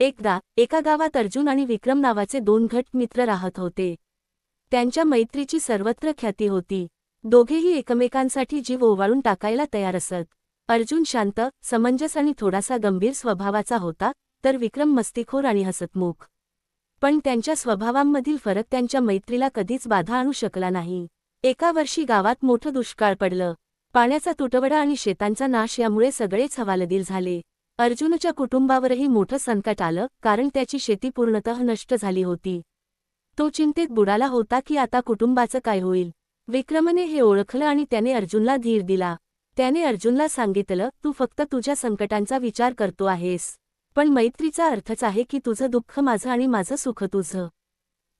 एकदा एका गावात अर्जुन आणि विक्रम नावाचे दोन घट मित्र राहत होते. त्यांच्या मैत्रीची सर्वत्र ख्याती होती. दोघेही एकमेकांसाठी जीव ओवाळून टाकायला तयार असत. अर्जुन शांत समंजस आणि थोडासा गंभीर स्वभावाचा होता तर विक्रम मस्तीखोर आणि हसतमुख. पण त्यांच्या स्वभावांमधील फरक त्यांच्या मैत्रीला कधीच बाधा आणू शकला नाही. एका वर्षी गावात मोठं दुष्काळ पडलं. पाण्याचा तुटवडा आणि शेतांचा नाश यामुळे सगळेच हवालदिल झाले. अर्जुनच्या कुटुंबावरही मोठं संकट आलं कारण त्याची शेती पूर्णतः नष्ट झाली होती. तो चिंतेत बुडाला होता की आता कुटुंबाचं काय होईल. विक्रमने हे ओळखलं आणि त्याने अर्जुनला धीर दिला. त्याने अर्जुनला सांगितलं तू फक्त तुझ्या संकटांचा विचार करतो आहेस. पण मैत्रीचा अर्थच आहे की तुझं दुःख माझं आणि माझं सुख तुझं.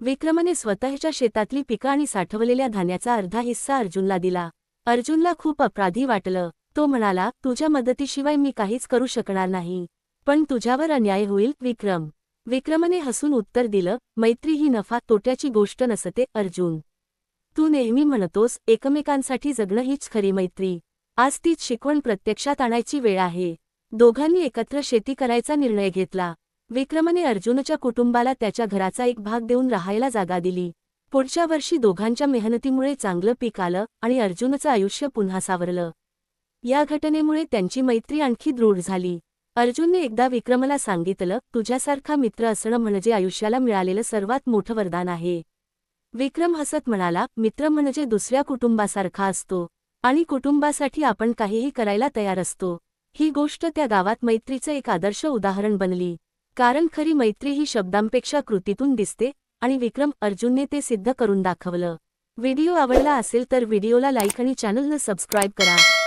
विक्रमने स्वतःच्या शेतातली पिकं आणि साठवलेल्या धान्याचा अर्धा हिस्सा अर्जुनला दिला. अर्जुनला खूप अपराधी वाटलं. तो म्हणाला तुझ्या मदतीशिवाय मी काहीच करू शकणार नाही. पण तुझ्यावर अन्याय होईल विक्रम विक्रमने हसून उत्तर दिलं मैत्री ही नफा तोट्याची गोष्ट नसते अर्जुन. तू नेहमी म्हणतोस एकमेकांसाठी जगणं हीच खरी मैत्री. आज तीच शिकवण प्रत्यक्षात आणायची वेळ आहे दोघांनी एकत्र शेती करायचा निर्णय घेतला. विक्रमने अर्जुनच्या कुटुंबाला त्याच्या घराचा एक भाग देऊन राहायला जागा दिली. पुढच्या वर्षी दोघांच्या मेहनतीमुळे चांगलं पीक आलं आणि अर्जुनचं आयुष्य पुन्हा सावरलं. या घटनेमुळे त्यांची मैत्री आणखी दृढ झाली. अर्जुनने एकदा विक्रमला सांगितलं तुझ्यासारखा मित्र असणं म्हणजे आयुष्याला मिळालेलं सर्वात मोठं वरदान आहे. विक्रम हसत म्हणाला मित्र म्हणजे दुसऱ्या कुटुंबासारखा असतो आणि कुटुंबासाठी आपण काहीही करायला तयार असतो. ही गोष्ट त्या गावात मैत्रीचं एक आदर्श उदाहरण बनली. कारण खरी मैत्री ही शब्दांपेक्षा कृतीतून दिसते आणि विक्रम अर्जुनने ते सिद्ध करून दाखवलं. व्हिडिओ आवडला असेल तर व्हिडिओला लाईक आणि चॅनलनं सबस्क्राईब करा.